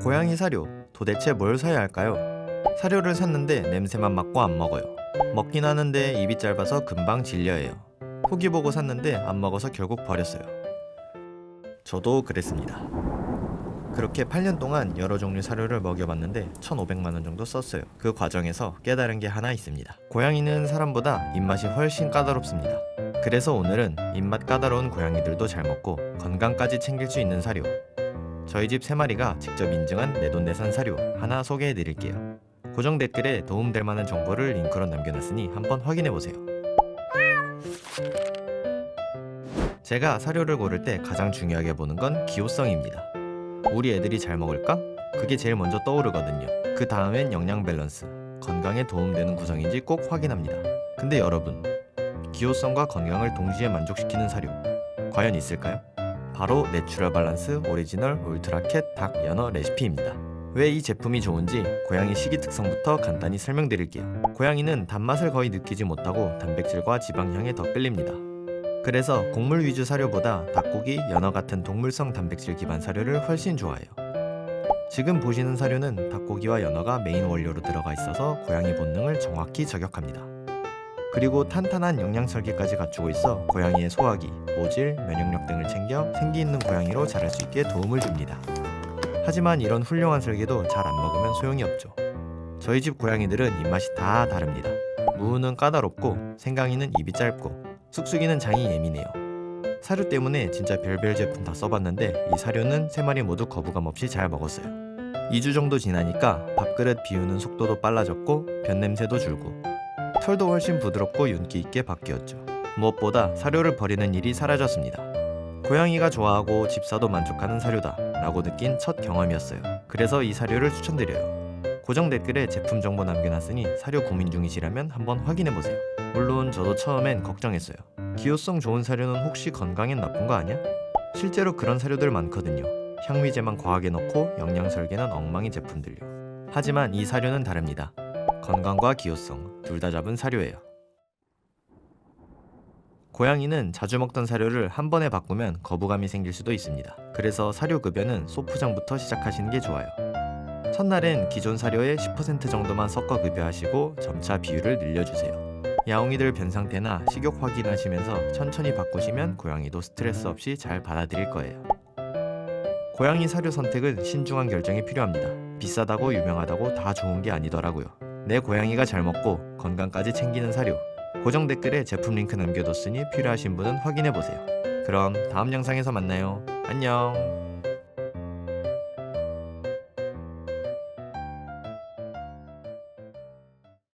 고양이 사료 도대체 뭘 사야 할까요? 사료를 샀는데 냄새만 맡고 안 먹어요. 먹긴 하는데 입이 짧아서 금방 질려해요. 후기 보고 샀는데 안 먹어서 결국 버렸어요. 저도 그랬습니다. 그렇게 8년 동안 여러 종류 사료를 먹여봤는데 1,500만 원 정도 썼어요. 그 과정에서 깨달은 게 하나 있습니다. 고양이는 사람보다 입맛이 훨씬 까다롭습니다. 그래서 오늘은 입맛 까다로운 고양이들도 잘 먹고 건강까지 챙길 수 있는 사료. 저희 집 세 마리가 직접 인증한 내돈내산 사료 하나 소개해 드릴게요. 고정 댓글에 도움될 만한 정보를 링크로 남겨놨으니 한번 확인해 보세요. 제가 사료를 고를 때 가장 중요하게 보는 건 기호성입니다. 우리 애들이 잘 먹을까? 그게 제일 먼저 떠오르거든요. 그 다음엔 영양 밸런스, 건강에 도움되는 구성인지 꼭 확인합니다. 근데 여러분, 기호성과 건강을 동시에 만족시키는 사료, 과연 있을까요? 바로 내추럴 밸런스 오리지널 울트라캣 닭 연어 레시피입니다. 왜이 제품이 좋은지 고양이 식이 특성부터 간단히 설명드릴게요. 고양이는 단맛을 거의 느끼지 못하고 단백질과 지방향에 더 끌립니다. 그래서 곡물 위주 사료보다 닭고기, 연어 같은 동물성 단백질 기반 사료를 훨씬 좋아해요. 지금 보시는 사료는 닭고기와 연어가 메인 원료로 들어가 있어서 고양이 본능을 정확히 저격합니다. 그리고 탄탄한 영양 설계까지 갖추고 있어 고양이의 소화기, 모질, 면역력 등을 챙겨 생기 있는 고양이로 자랄 수 있게 도움을 줍니다. 하지만 이런 훌륭한 설계도 잘 안 먹으면 소용이 없죠. 저희 집 고양이들은 입맛이 다 다릅니다. 무우는 까다롭고 생강이는 입이 짧고 쑥쑥이는 장이 예민해요. 사료 때문에 진짜 별별 제품 다 써봤는데 이 사료는 세 마리 모두 거부감 없이 잘 먹었어요. 2주 정도 지나니까 밥그릇 비우는 속도도 빨라졌고 변 냄새도 줄고 털도 훨씬 부드럽고 윤기 있게 바뀌었죠. 무엇보다 사료를 버리는 일이 사라졌습니다. 고양이가 좋아하고 집사도 만족하는 사료다 라고 느낀 첫 경험이었어요. 그래서 이 사료를 추천드려요. 고정 댓글에 제품 정보 남겨놨으니 사료 고민 중이시라면 한번 확인해보세요. 물론 저도 처음엔 걱정했어요. 기호성 좋은 사료는 혹시 건강엔 나쁜 거 아니야? 실제로 그런 사료들 많거든요. 향미제만 과하게 넣고 영양 설계는 엉망인 제품들요. 하지만 이 사료는 다릅니다. 건강과 기호성 둘 다 잡은 사료예요. 고양이는 자주 먹던 사료를 한 번에 바꾸면 거부감이 생길 수도 있습니다. 그래서 사료 급여는 소포장부터 시작하시는 게 좋아요. 첫날엔 기존 사료의 10% 정도만 섞어 급여하시고 점차 비율을 늘려주세요. 야옹이들 변 상태나 식욕 확인하시면서 천천히 바꾸시면 고양이도 스트레스 없이 잘 받아들일 거예요. 고양이 사료 선택은 신중한 결정이 필요합니다. 비싸다고 유명하다고 다 좋은 게 아니더라고요. 내 고양이가 잘 먹고 건강까지 챙기는 사료. 고정 댓글에 제품 링크 남겨뒀으니 필요하신 분은 확인해 보세요. 그럼 다음 영상에서 만나요. 안녕.